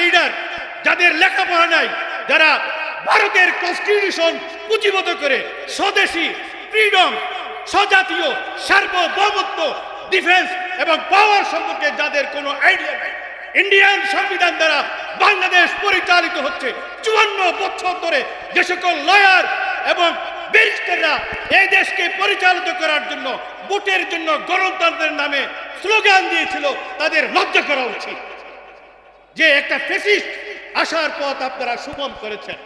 Leader যাদের লেখাপড়া নাই, যারা ভারতের কনস্টিটিউশন পুঁজিবদ্ধ করে স্বদেশী ফ্রিডম স্বজাতীয়, সার্বভৌমত্ব ডিফেন্স এবং পাওয়ার সম্পর্কে যাদের কোনো আইডিয়া নেই ইন্ডিয়ান সংবিধান দ্বারা বাংলাদেশ পরিচালিত হচ্ছে চুয়ান্ন বছর ধরে যে সকল লয়ার এবং ব্যারিস্টাররা এই দেশকে পরিচালিত করার জন্য, ভোটের জন্য গণতন্ত্রের নামে স্লোগান দিয়েছিল, তাদের লজ্জা করা উচিত। যে একটা ফেসিস্ট আসার পথ আপনারা সুগম করেছেন।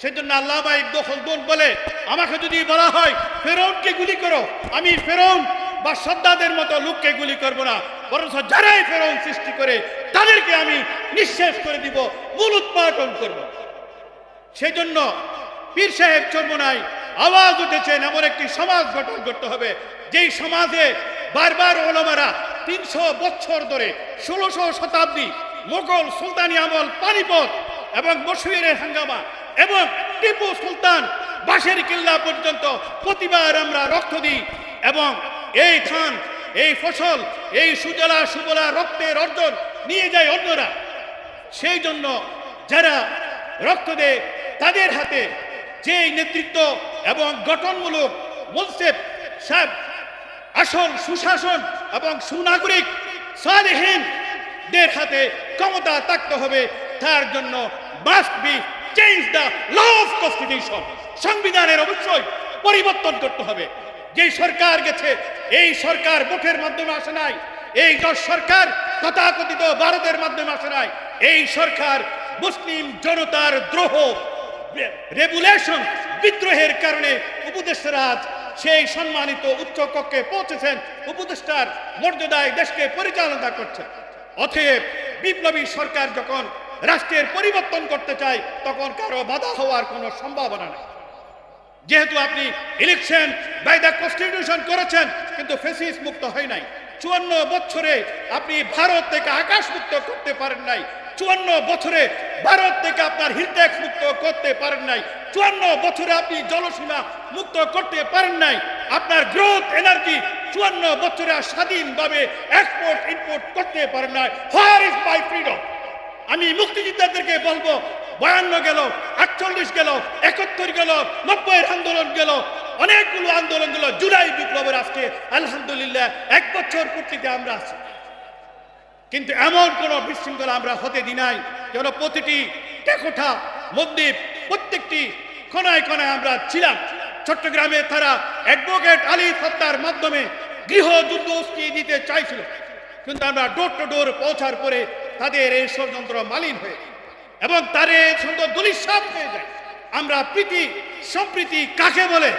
সেজন্য আল্লাহ ইবদুল বলে, আমাকে যদি বলা হয় ফেরৌনকে গুলি করো, আমি ফেরৌন বা সদ্দাদের মতো লোককে গুলি করব না, বরঞ্চ যারাই ফেরৌন সৃষ্টি করে, তাদেরকে আমি নিঃশেষ করে দিব, মূল উৎপাদন করব। সেজন্য পীর সাহেব চর্মনায় আওয়াজ উঠেছেন, এমন একটি সমাজ গঠন করতে হবে, যেই সমাজে বারবার ওলামারা তিনশো বছর ধরে, ষোলোশো শতাব্দী মোগল সুলতানি আমল পানিপথ এবং মশুয়ের হাঙ্গামা এবং টিপু সুলতান বাঁশের কিল্লা পর্যন্ত প্রতিবার আমরা রক্ত দিই এবং এই ধান, এই ফসল, এই সুজলা সুবলা রক্তের অর্জন নিয়ে যায় অন্যরা। সেই জন্য যারা রক্ত দেয়, তাদের হাতে যে নেতৃত্ব এবং গঠনমূলক মুলসেফ সাহেব আসল সুশাসন এবং সুনাগরিক সালেহীনদের হাতে ক্ষমতা থাকতে হবে, তার জন্য বি চেঞ্জ সংবিধানের অবশ্যই পরিবর্তন করতে হবে। যে সরকার গেছে, এই সরকার ভোটের মাধ্যমে আসে নাই, এই সরকার তথাকথিত ভারতের মাধ্যমে আসে নাই, এই সরকার মুসলিম জনতার দ্রোহ রেগুলেশন বিদ্রোহের কারণে উপদেষ্টারা আজ সেই সম্মানিত উচ্চ কক্ষে পৌঁছেছেন। উপদেষ্টার মর্যাদায় দেশকে পরিচালনা করছেন। অতএব বিপ্লবী সরকার যখন রাষ্ট্রের পরিবর্তন করতে চায়, তখন কারও বাধা হওয়ার কোনো সম্ভাবনা নেই। যেহেতু আপনি ইলেকশন বাই দ্য কনস্টিটিউশন করেছেন, কিন্তু ফেসিস মুক্ত হয় নাই। চুয়ান্ন বছরে আপনি ভারত থেকে আকাশ মুক্ত করতে পারেন নাই। চুয়ান্ন বছরে ভারত থেকে আপনার হিলট্যাক্স মুক্ত করতে পারেন নাই। চুয়ান্ন বছরে আপনি জলসীমা মুক্ত করতে পারেন নাই। আপনার গ্রোথ এনার্জি চুয়ান্ন বছরে স্বাধীনভাবে এক্সপোর্ট ইম্পোর্ট করতে পারেন নাই। হোয়ার ইজ মাই ফ্রিডম আমি মুক্তিযোদ্ধাদেরকে বলব, বয়ান্ন গেল, আটচল্লিশ গেল, একাত্তর গেল, নব্বইয়ের আন্দোলন গেল, অনেকগুলো আন্দোলন গেল, জুলাই বিপ্লবের আজকে, আলহামদুলিল্লাহ, এক বছর পূর্তিতে আমরা আছি। কিন্তু এমন কোন বিশৃঙ্খলা আমরা হতে দিই নাই, যেন প্রতিটি টেকোঠা, মন্দির, প্রত্যেকটি কোনায় কোনায় আমরা ছিলাম। চট্টগ্রামে তারা অ্যাডভোকেট আলী হত্যার মাধ্যমে গৃহযুদ্ধ উস্কিয়ে দিতে চাইছিল। কিন্তু আমরা ডোর টু ডোর পৌঁছার পরে তাদের এই ষড়যন্ত্র মালিন হয়ে এবং তার সুন্দর দুলিশাপ হয়ে যায়। আমরা প্রীতি, সম্প্রীতি কাকে বলে?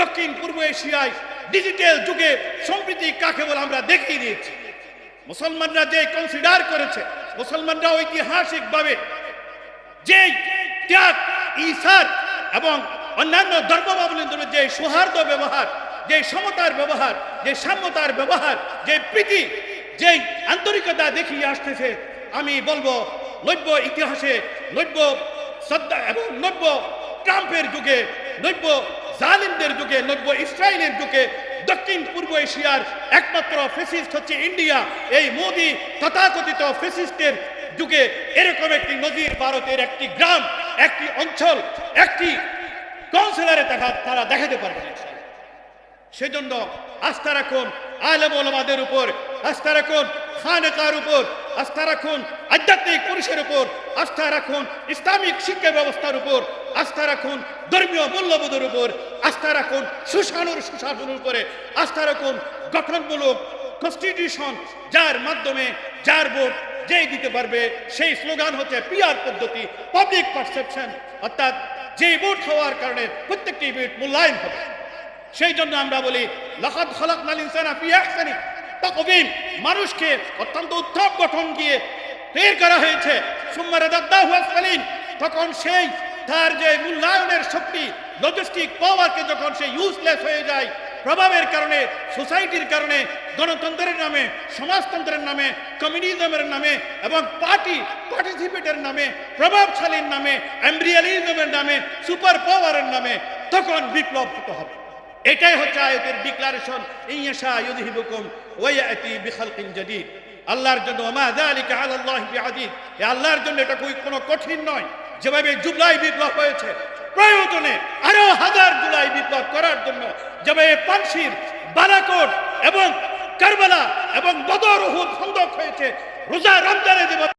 দক্ষিণ পূর্ব এশিয়ায় ডিজিটাল যুগে সম্প্রীতি কাকে বলে আমরা দেখিয়ে দিয়েছি। মুসলমানরা যে কনসিডার করেছে, মুসলমানরা ঐতিহাসিকভাবে যে ত্যাগ ইসার এবং অন্যান্য ধর্মাবলম্বীদের যে সৌহার্দ্য ব্যবহার, যে সমতার ব্যবহার, যে সাম্যতার ব্যবহার, যে প্রীতি যে আন্তরিকতা দেখিয়ে আসতেছে, আমি বলব, নব্য ইতিহাসে নব্য শ্রদ্ধা এবং নব্য ট্রাম্পের যুগে, নব্য জালিমদের যুগে, নব্য ইসরায়েলের যুগে, দক্ষিণ পূর্ব এশিয়ার একমাত্র ফেসিস্ট হচ্ছে ইন্ডিয়া এই মোদি তথাকথিত ফেসিস্টের যুগে এরকম একটি নদীর ভারতের একটি গ্রাম, একটি অঞ্চল, একটি কাউন্সিলরে তারা দেখাতে পারবে। সেজন্য আস্থা রাখুন আলেম ওলামাদের উপর, আস্থা রাখুন খানেকার উপর, আস্থা রাখুন, আধ্যাত্মিক পুরুষের উপর, আস্থা রাখুন, ইসলামিক শিক্ষা ব্যবস্থার উপর, আস্থা রাখুন, ধর্মীয় মূল্যবোধের উপর, আস্থা রাখুন, সুশানুর সুশাসনের উপরে, আস্থা রাখুন, গঠনমূলক কনস্টিটিউশন যার মাধ্যমে যার ভোট যেই দিতে পারবে, সেই স্লোগান হচ্ছে পিআর পদ্ধতি পাবলিক পারসেপশন অর্থাৎ যে ভোট হওয়ার কারণে প্রত্যেকটি ভোট মূল্যায়ন হবে। সেই জন্য আমরা বলি, লাকাদ খালাকনাল ইনসানা ফি আহসানি। তাকওয়িম, মানুষকে অত্যন্ত উত্তম গঠন দিয়ে তৈরি করা হয়েছে। সুম্মা রাদাদাহু আসফালিন তখন সেই তার যে মূল্যায়নের শক্তি লজিস্টিক পাওয়ারকে যখন সে ইউজলেস হয়ে যায়, প্রভাবের কারণে সোসাইটির কারণে, গণতন্ত্রের নামে, সমাজতন্ত্রের নামে কমিউনিজমের নামে, এবং পার্টি পার্টিসিপেটের নামে, প্রভাবশালীর নামে এমব্রিয়ালিজমের নামে সুপার পাওয়ারের নামে, তখন বিপ্লব হতে হবে। এটাই হচ্ছে আয়াতের ডিক্লারেশন ইউযহিবুকুম ওয়া ইয়াতি বিখালকিন জাদীদ। আল্লাহর জন্য ওমা যালিকা আলাল্লাহি এ আল্লাহর জন্য এটা কোনো কঠিন নয়। যেভাবে জুলাই বিপ্লব হয়েছে, প্রয়োজনে আরও হাজার জুলাই বিপ্লব করার জন্য যেভাবে পানশির বালাকোট এবং কারবালা এবং বদর উহুদ খন্দক হয়েছে, রোজা রমজানে যেভাবে